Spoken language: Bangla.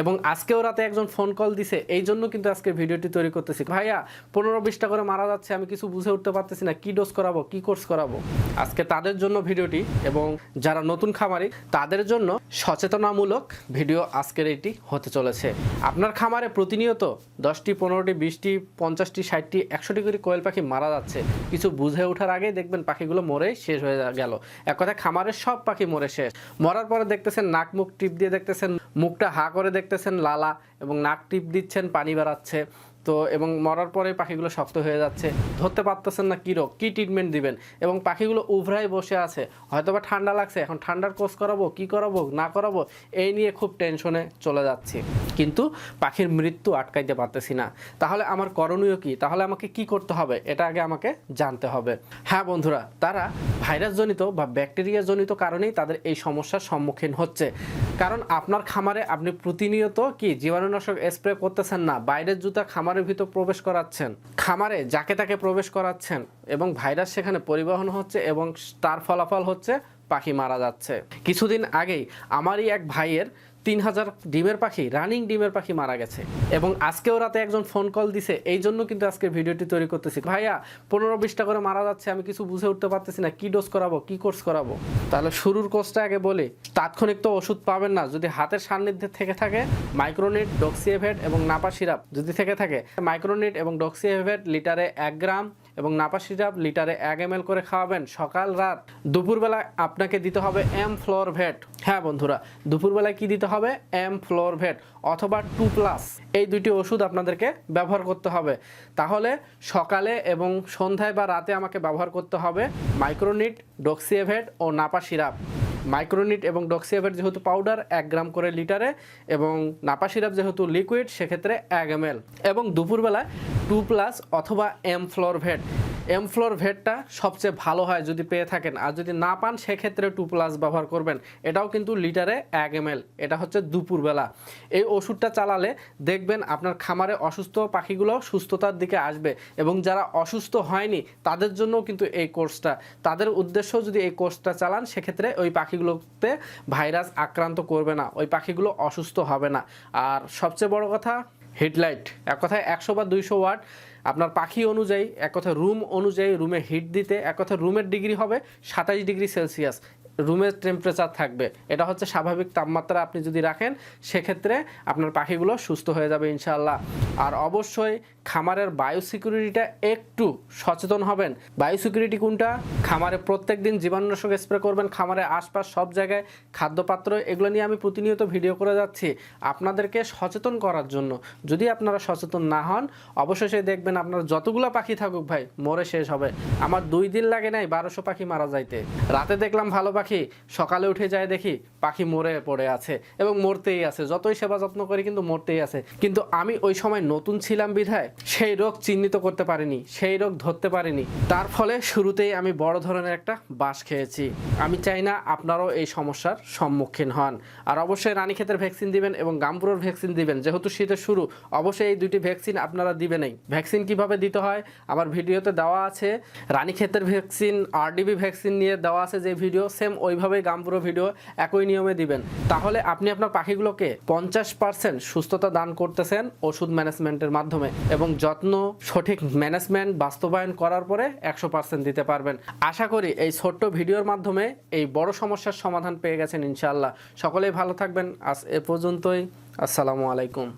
এবং আজকেও রাতে একজন ফোন কল দিছে। এই জন্য কিন্তু আজকে ভিডিওটি তৈরি করতেছি। ভাইয়া, পনেরো বিশটা করে মারা যাচ্ছে, আমি কিছু বুঝে উঠতে পারতেছি না, কি ডোজ করাবো, কি কোর্স করাবো? আজকে তাদের জন্য ভিডিওটি এবং যারা নতুন খামারি, তাদের জন্য সচেতনামূলক ভিডিও আজকের এটি হতে চলেছে। আপনার খামারে প্রতিনিয়ত দশটি, পনেরোটি, বিশটি, পঞ্চাশটি, ষাটটি, একশোটি করে কোয়েল পাখি মারা যাচ্ছে। কিছু বুঝে ওঠার আগেই দেখবেন পাখিগুলো মরে শেষ হয়ে গেল। এক কথায় খামারের সব পাখি মরে শেষ। মরার পরে দেখতেছেন নাক, মুখ টিপ দিয়ে দেখতেছেন মুখটা হা করে দেখতেছেন লালা এবং নাক টিপ দিচ্ছেন, পানি বেরাচ্ছে তো এবং মরার পরে পাখিগুলো শক্ত হয়ে যাচ্ছে। ধরতে পারতেছেন না কী রোগ, কী ট্রিটমেন্ট দিবেন? এবং পাখিগুলো উভরাই বসে আছে। হয়তো বা ঠান্ডা লাগছে, এখন ঠান্ডার কোর্স করাবো, কি করাবো, না করাবো, এই নিয়ে খুব টেনশনে চলে যাচ্ছি। কিন্তু পাখির মৃত্যু আটকাইতে পারতেছি না। তাহলে আমার করণীয় কি? তাহলে আমাকে কি করতে হবে? এটা আগে আমাকে জানতে হবে। হ্যাঁ বন্ধুরা, তারা ভাইরাসজনিত বা ব্যাকটেরিয়াজনিত কারণেই তাদের এই সমস্যার সম্মুখীন হচ্ছে। কারণ আপনার খামারে আপনি প্রতিনিয়ত কি জীবাণুনাশক স্প্রে করতেছেন না? বাইরের জুতা খামারের ভিতর প্রবেশ করাচ্ছেন, খামারে যাকে তাকে প্রবেশ করাচ্ছেন এবং ভাইরাস সেখানে পরিবহন হচ্ছে এবং তার ফলাফল হচ্ছে পাখি মারা যাচ্ছে। কিছুদিন আগেই আমারই এক ভাইয়ের তিন হাজার ডিমের পাখি, রানিং ডিমের পাখি মারা গেছে। এবং আজকেও রাতে একজন ফোন কল দিছে, এই জন্য কিন্তু আজকে ভিডিওটি তৈরি করতেছি। ভাইয়া, পনেরো বিশটা করে মারা যাচ্ছে, আমি কিছু বুঝে উঠতে পারতেছি না, কি ডোজ করাবো, কি কোর্স করাবো? তাহলে শুরুর কোর্সটা আগে বলি, তাৎক্ষণিক তো ওষুধ পাবেন না, যদি হাতের সান্নিধ্যে থেকে থাকে মাইক্রোনিট ডক্সিএভেট এবং নাপা সিরাপ যদি থেকে থাকে মাইক্রোনিট এবং ডক্সিএভেট লিটারে এক গ্রাম এবং নাপা সিরাপ লিটারে এক এম করে খাওয়াবেন সকাল রাত। দুপুরবেলায় আপনাকে দিতে হবে এম ফ্লোর ভেট। হ্যাঁ বন্ধুরা, দুপুরবেলায় কি দিতে হবে? এম ফ্লোর ভেট অথবা টু প্লাস। এই দুটি ওষুধ আপনাদেরকে ব্যবহার করতে হবে। তাহলে সকালে এবং সন্ধ্যায় বা রাতে আমাকে ব্যবহার করতে হবে মাইক্রোনিট ডক্সিয়েভেট ও নাপা সিরাপ। মাইক্রোনিট এবং ডক্সিয়াভের যেহেতু পাউডার, এক গ্রাম করে লিটারে এবং নাপা সিরাপ যেহেতু লিকুইড, সেক্ষেত্রে এক এম এবং দুপুরবেলা টু প্লাস অথবা এম ফ্লোর ভেট এম ফ্লোর ভেটটা সবচেয়ে ভালো হয় যদি পেয়ে থাকেন। আর যদি না পান, সেক্ষেত্রে টু প্লাস ব্যবহার করবেন। এটাও কিন্তু লিটারে এক এম এটা হচ্ছে দুপুরবেলা। এই ওষুধটা চালালে দেখবেন আপনার খামারে অসুস্থ পাখিগুলো সুস্থতার দিকে আসবে এবং যারা অসুস্থ হয়নি, তাদের জন্য কিন্তু এই কোর্সটা তাদের উদ্দেশ্য যদি এই কোর্সটা চালান, সেক্ষেত্রে ওই পাখিগুলোতে ভাইরাস আক্রান্ত করবে না। ওই পাখিগুলো অসুস্থ হবে না। আর সবচেয়ে বড় কথা, হেডলাইট। এক কথায় একশো বা দুইশো ওয়াট আপনার পাখি অনুযায়ী, এক কথা রুম অনুযায়ী রুমে হিট দিতে, এক কথা রুমের ডিগ্রি হবে সাতাইশ ডিগ্রি সেলসিয়াস রুমের টেম্পারেচার থাকবে। এটা হচ্ছে স্বাভাবিক তাপমাত্রা আপনি যদি রাখেন, সেক্ষেত্রে আপনার পাখিগুলো সুস্থ হয়ে যাবে ইনশাআল্লাহ। আর অবশ্যই খামারের বায়ু সিকিউরিটিটা একটু সচেতন হবেন। বায়ু সিকিউরিটি কোনটা? খামারে প্রত্যেক দিন জীবাণুনাশক স্প্রে করবেন, খামারের আশপাশ সব জায়গায় খাদ্যপাত্র, এগুলো নিয়ে আমি প্রতিনিয়ত ভিডিও করে যাচ্ছি আপনাদেরকে সচেতন করার জন্য। যদি আপনারা সচেতন না হন, অবশেষে দেখবেন আপনার যতগুলো পাখি থাকুক ভাই, মরে শেষ হবে। আমার দুই দিন লাগে নাই বারোশো পাখি মারা যাইতে। রাতে দেখলাম ভালো পাখি সকালে উঠে যায় দেখি পাখি মরে পড়ে আছে এবং মরতেই আছে। যতই সেবা যত্ন করি কিন্তু মরতেই আছে। কিন্তু আমি ওই সময় নতুন ছিলাম বিধায় সেই রোগ চিহ্নিত করতে পারিনি, সেই রোগ ধরতে পারিনি। তার ফলে শুরুতেই আমি বড় ধরনের একটা বাস খেয়েছি। আমি চাই না আপনারাও এই সমস্যার সম্মুখীন হন। আর অবশ্যই রানীক্ষেতের ভ্যাকসিন দিবেন এবং গামপুরোর ভ্যাকসিন দিবেন। যেহেতু শীতের শুরু, অবশ্যই এই দুটি ভ্যাকসিন আপনারা দিবেনই ভ্যাকসিন কীভাবে দিতে হয় আমার ভিডিওতে দেওয়া আছে। রানীক্ষেতের ভ্যাকসিন, আরডিবি ভ্যাকসিন নিয়ে দেওয়া আছে যে ভিডিও সেম ওইভাবেই গামপুরো ভিডিও একই নিয়মে দিবেন। তাহলে আপনি আপনার পাখিগুলোকে পঞ্চাশ পার্সেন্ট সুস্থতা দান করতেছেন ওষুধ ম্যানেজমেন্টের মাধ্যমে এবং যত্ন, সঠিক ম্যানেজমেন্ট বাস্তবায়ন করার পরে একশো পার্সেন্ট দিতে পারবেন। আশা করি এই ছোট্ট ভিডিওর মাধ্যমে এই বড় সমস্যার সমাধান পেয়ে গেছেন ইনশাআল্লাহ। সকলেই ভালো থাকবেন। আজ এ পর্যন্তই। আসসালামু আলাইকুম।